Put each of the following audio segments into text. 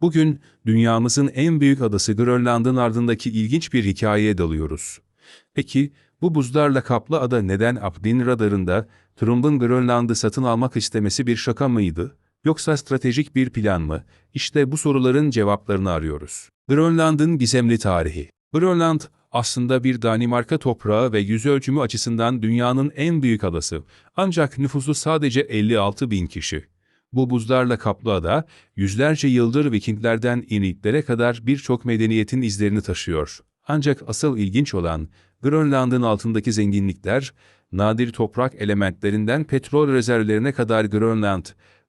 Bugün dünyamızın en büyük adası Grönland'ın ardındaki ilginç bir hikayeye dalıyoruz. Peki bu buzlarla kaplı ada neden Abdin radarında Trump'ın Grönland'ı satın almak istemesi bir şaka mıydı? Yoksa stratejik bir plan mı? İşte bu soruların cevaplarını arıyoruz. Grönland'ın gizemli tarihi. Grönland aslında bir Danimarka toprağı ve yüz ölçümü açısından dünyanın en büyük adası. Ancak nüfusu sadece 56 bin kişi. Bu buzlarla kaplı ada, yüzlerce yıldır Vikinglerden İnuitlere kadar birçok medeniyetin izlerini taşıyor. Ancak asıl ilginç olan, Grönland'ın altındaki zenginlikler, nadir toprak elementlerinden petrol rezervlerine kadar Grönland,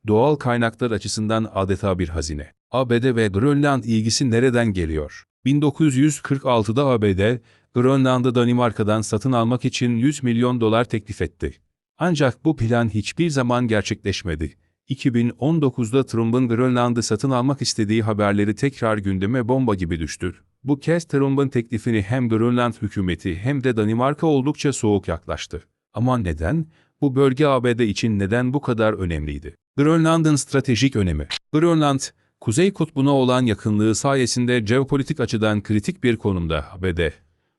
doğal kaynaklar açısından adeta bir hazine. ABD ve Grönland ilgisi nereden geliyor? 1946'da ABD, Grönland'ı Danimarka'dan satın almak için 100 milyon dolar teklif etti. Ancak bu plan hiçbir zaman gerçekleşmedi. 2019'da Trump'ın Grönland'ı satın almak istediği haberleri tekrar gündeme bomba gibi düştü. Bu kez Trump'ın teklifini hem Grönland hükümeti hem de Danimarka oldukça soğuk yaklaştı. Ama neden? Bu bölge ABD için neden bu kadar önemliydi? Grönland'ın stratejik önemi. Grönland, Kuzey Kutbu'na olan yakınlığı sayesinde jeopolitik açıdan kritik bir konumda ABD.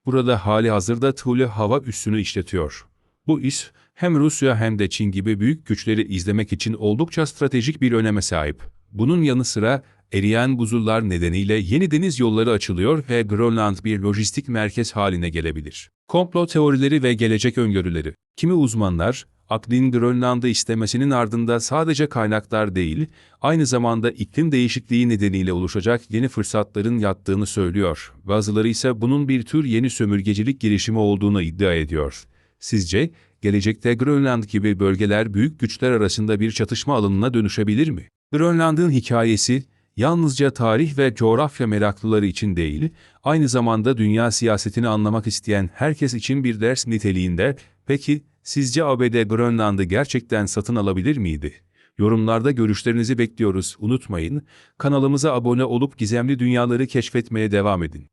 Burada hali hazırda Thule hava üssünü işletiyor. Bu iş hem Rusya hem de Çin gibi büyük güçleri izlemek için oldukça stratejik bir öneme sahip. Bunun yanı sıra eriyen buzullar nedeniyle yeni deniz yolları açılıyor ve Grönland bir lojistik merkez haline gelebilir. Komplo teorileri ve gelecek öngörüleri. Kimi uzmanlar, Aklin Grönland'ı istemesinin ardında sadece kaynaklar değil, aynı zamanda iklim değişikliği nedeniyle oluşacak yeni fırsatların yattığını söylüyor. Bazıları ise bunun bir tür yeni sömürgecilik girişimi olduğunu iddia ediyor. Sizce, gelecekte Grönland gibi bölgeler büyük güçler arasında bir çatışma alanına dönüşebilir mi? Grönland'ın hikayesi, yalnızca tarih ve coğrafya meraklıları için değil, aynı zamanda dünya siyasetini anlamak isteyen herkes için bir ders niteliğinde. Peki, sizce ABD Grönland'ı gerçekten satın alabilir miydi? Yorumlarda görüşlerinizi bekliyoruz. Unutmayın, kanalımıza abone olup gizemli dünyaları keşfetmeye devam edin.